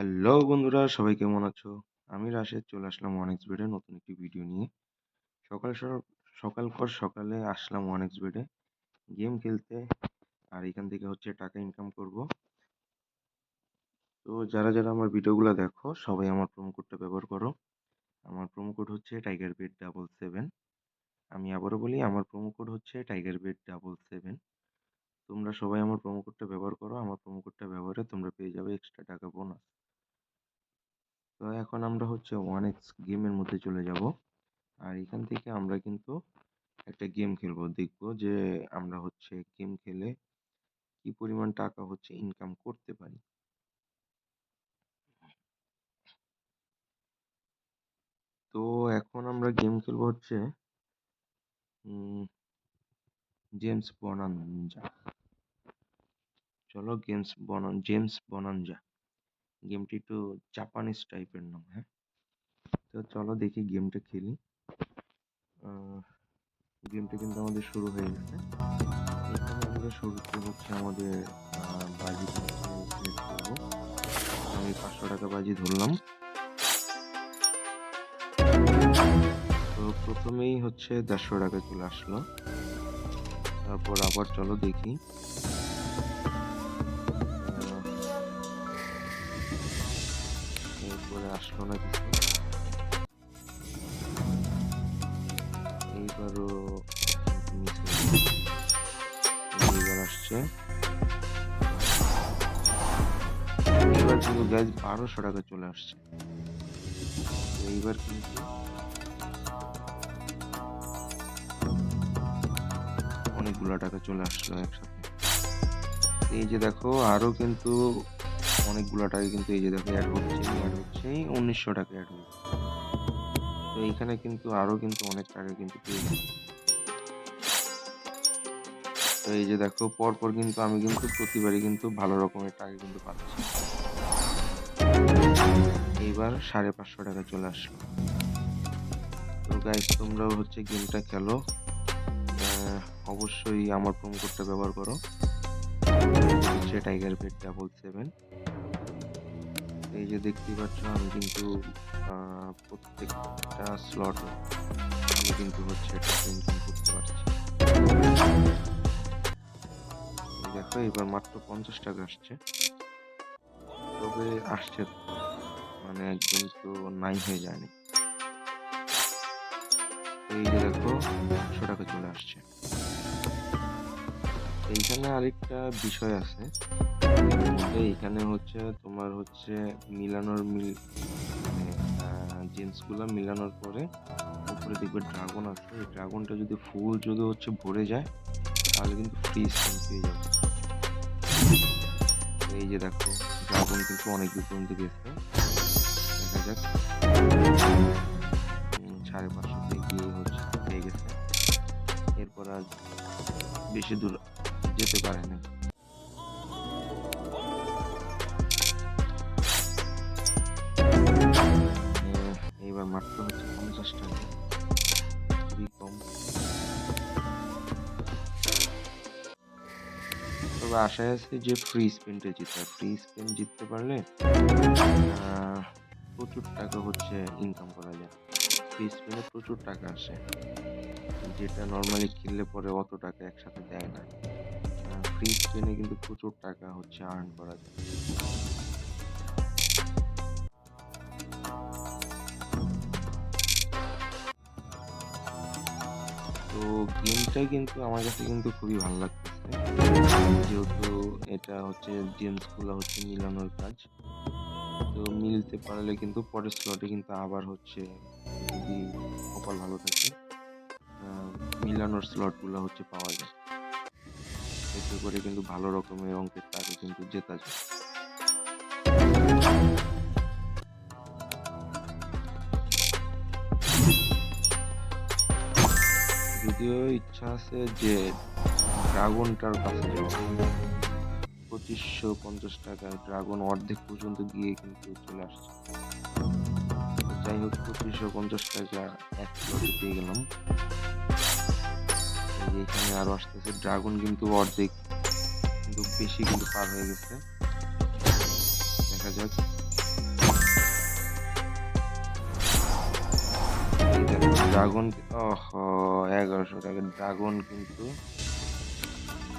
Hello বন্ধুরা, সবাই কেমন আছো? আমি রাশেদ, চলে আসলাম ওয়ানএক্স বেডে নতুন একটি ভিডিও নিয়ে। সকাল সর সকালকর সকালে আসলাম ওয়ানএক্স বেডে গেম খেলতে, আর এখান থেকে হচ্ছে টাকা ইনকাম করব। তো যারা যারা আমার ভিডিওগুলো দেখো, সবাই আমার প্রোমো কোডটা ব্যবহার করো। আমার প্রোমো কোড হচ্ছে টাইগার বেড ডাবল সেভেন। আমি আবারও বলি, আমার প্রোমো কোড হচ্ছে টাইগার বেড ডাবল সেভেন। তোমরা সবাই আমার প্রোমো কোডটা ব্যবহার করো। আমার প্রোমো কোডটা ব্যবহারে তোমরা পেয়ে যাবে এক্সট্রা টাকা বোনাস। তো এখন আমরা হচ্ছে ওয়ান এক্স গেমের মধ্যে চলে যাব। আর এখান থেকে আমরা কিন্তু একটা গেম খেলব। দেখব যে আমরা হচ্ছে গেম খেলে কি পরিমাণ টাকা হচ্ছে ইনকাম করতে পারি। তো এখন আমরা গেম খেলব হচ্ছে জেমস বনানজা চলো গেমস বনান জেমস বনানজা গেমটি একটু জাপানিজ টাইপের নাম হ্যাঁ? তো চলো দেখি গেমটা খেলি। গেমটা কিন্তু আমাদের শুরু হয়ে গেছে। এখানে আমরা শুরুতে হচ্ছে আমাদের বাজি সিলেক্ট আমি পাঁচশো টাকা বাজি ধরলাম। তো প্রথমেই হচ্ছে দেড়শো টাকা চলে আসলো। তারপর আবার চলো দেখি। এরপরে আসলো না কিছু। এইবারও এইবার আসছে। এইবার কিন্তু গ্যাস বারোশো টাকা চলে আসছে। এইবার কিন্তু অনেকগুলো টাকা চলে আসলো একসাথে। এই যে দেখো আরও কিন্তু অনেকগুলো টাকা কিন্তু এই যে দেখো অ্যাড হচ্ছে অ্যাড হচ্ছে, এই উনিশশো টাকা অ্যাড হয়েছে। তো এইখানে কিন্তু আরও কিন্তু অনেক টাকা কিন্তু পেয়ে তো এই যে দেখো, পরপর কিন্তু আমি কিন্তু প্রতিবারই কিন্তু ভালো রকমের টাকা কিন্তু পাচ্ছি। এইবার সাড়ে পাঁচশো টাকা চলে আসলো। তো গাইস তোমরাও হচ্ছে গেমটা খেলো। অবশ্যই আমার প্রোমো কোডটা ব্যবহার করো। হচ্ছে টাইগার বেড ডাবল সেভেন এই যে দেখতেই পাচ্ছ, আমি কিন্তু প্রত্যেকটা স্লট আমি কিন্তু হচ্ছে ইনকাম করতে পারছি। দেখো, এবার মাত্র পঞ্চাশ টাকা আসছে। তবে আসছে মানে একদম তো নাই হয়ে যায়নি। এই যে দেখো, একশো টাকা চলে আসছে। এইখানে আরেকটা বিষয় আছে। এইখানে হচ্ছে তোমার হচ্ছে মিলানোর মিল মানে জিন্সগুলো মিলানোর পরে উপরে দেখবে ড্রাগন আছে। এই ড্রাগনটা যদি ফুল যদি হচ্ছে ভরে যায়, তাহলে কিন্তু ফ্রি স্পিন পেয়ে যাবে। এই যে দেখো, ড্রাগন কিন্তু অনেক দূর পর্যন্ত গেছে দেখা যাক। সাড়ে পাঁচশোতে গিয়ে হচ্ছে পেয়ে গেছে। এরপর আর বেশি দূর যেতে পারে না। এইবার মাত্র হচ্ছে পঞ্চাশ টাকা। খুবই কম। তবে আশায় আছে যে ফ্রি স্পিনটা জিততে ফ্রি স্পিন জিততে পারলে প্রচুর টাকা হচ্ছে ইনকাম করা যায়। ফ্রি স্পিনে প্রচুর টাকা আসে। যেটা নর্মালি কিনলে পরে অত টাকা একসাথে দেয় না। ফ্রি স্পিনে কিন্তু প্রচুর টাকা হচ্ছে আর্ন করা যায়। তো গেমটা কিন্তু আমার কাছে কিন্তু খুবই ভালো লাগতেছে। যেহেতু এটা হচ্ছে গেমসগুলো হচ্ছে মিলানোর কাজ। তো মিলতে পারলে কিন্তু পরের স্লটে কিন্তু আবার হচ্ছে যদি কপাল ভালো থাকে মিলানোর স্লটগুলো হচ্ছে পাওয়া যায়। এতে করে কিন্তু ভালো রকমের অঙ্কের টাকা কিন্তু জেতা যায়। যদিও ইচ্ছা আছে যে ড্রাগনটার কাছে পঁচিশশো পঞ্চাশ টাকা ড্রাগন অর্ধেক পর্যন্ত গিয়ে কিন্তু চলে আসছে। যাই হোক, পঁচিশশো পঞ্চাশ টাকা এক প্লটে পেয়ে গেলাম। এখানে আরও আসতেছে, ড্রাগন কিন্তু অর্ধেক, কিন্তু বেশি কিন্তু পার হয়ে গেছে। দেখা যাক। ড্রাগন ওহো, এগারোশো টাকা ড্রাগন কিন্তু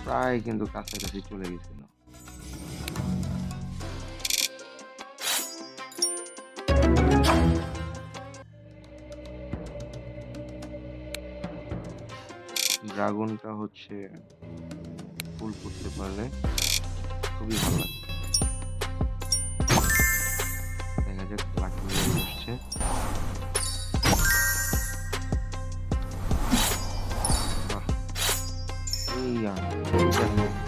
প্রায় কিন্তু কাছাকাছি চলে গেছিল। ড্রাগনটা হচ্ছে ফুল করতে পারলে খুবই ভালো লাগে এই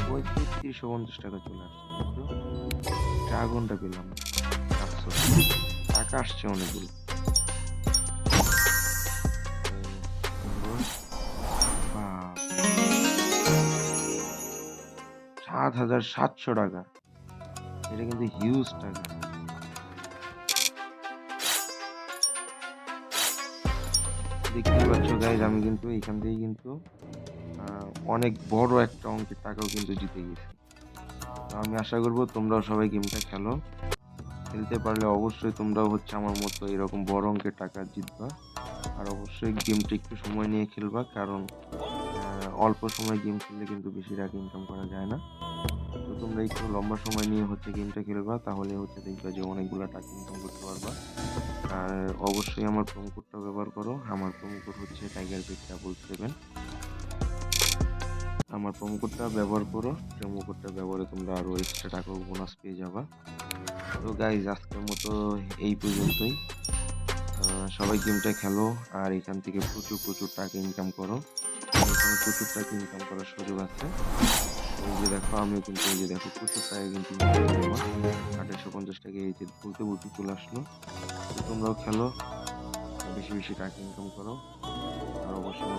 পঁয়ত্রিশ পঞ্চাশ টাকা চলে আসছে ড্রাগনটা পেলাম। টাকা আসছে অনেকগুলো। সাত হাজার সাতশো টাকা এটা কিন্তু হিউজ টাকা দেখতেই পাচ্ছ গাইজ আমি কিন্তু এখান থেকে কিন্তু অনেক বড় একটা অঙ্কের টাকাও কিন্তু জিতে গেছি। তো আমি আশা করব তোমরাও সবাই গেমটা খেলো। খেলতে পারলে অবশ্যই তোমরাও হচ্ছে আমার মতো এরকম বড় অঙ্কের টাকা জিতবা। আর অবশ্যই গেমটা একটু সময় নিয়ে খেলবা, কারণ অল্প সময় গেম খেললে কিন্তু বেশি টাকা ইনকাম করা যায় না। তো তোমরা একটু লম্বা সময় নিয়ে হচ্ছে গেমটা খেলবা, তাহলে হচ্ছে দেখবা যে অনেকগুলো টাকা ইনকাম করতে পারবা। আর অবশ্যই আমার প্রোমো কোডটা ব্যবহার করো। আমার প্রোমো কোড হচ্ছে টাইগার বেট ডাবল সেভেন আমার প্রোমো কোডটা ব্যবহার করো। প্রোমো কোডটা ব্যবহারে তোমরা আরও এক্সট্রা টাকা বোনাস পেয়ে যাবা। তো গাইজ আজকের মতো এই পর্যন্তই। সবাই গেমটা খেলো আর এখান থেকে প্রচুর প্রচুর টাকা ইনকাম করো। এখানে প্রচুর টাকা ইনকাম করার সুযোগ আছে। এই যে দেখো, আমিও কিন্তু এই যে দেখো, প্রচুর টাকা কিন্তু আঠাশশো পঞ্চাশ টাকা এই যে বলতে বলতে চলে আসলো। তোমরাও খেলো বেশি বেশি টাকা ইনকাম করো। আর অবশ্যই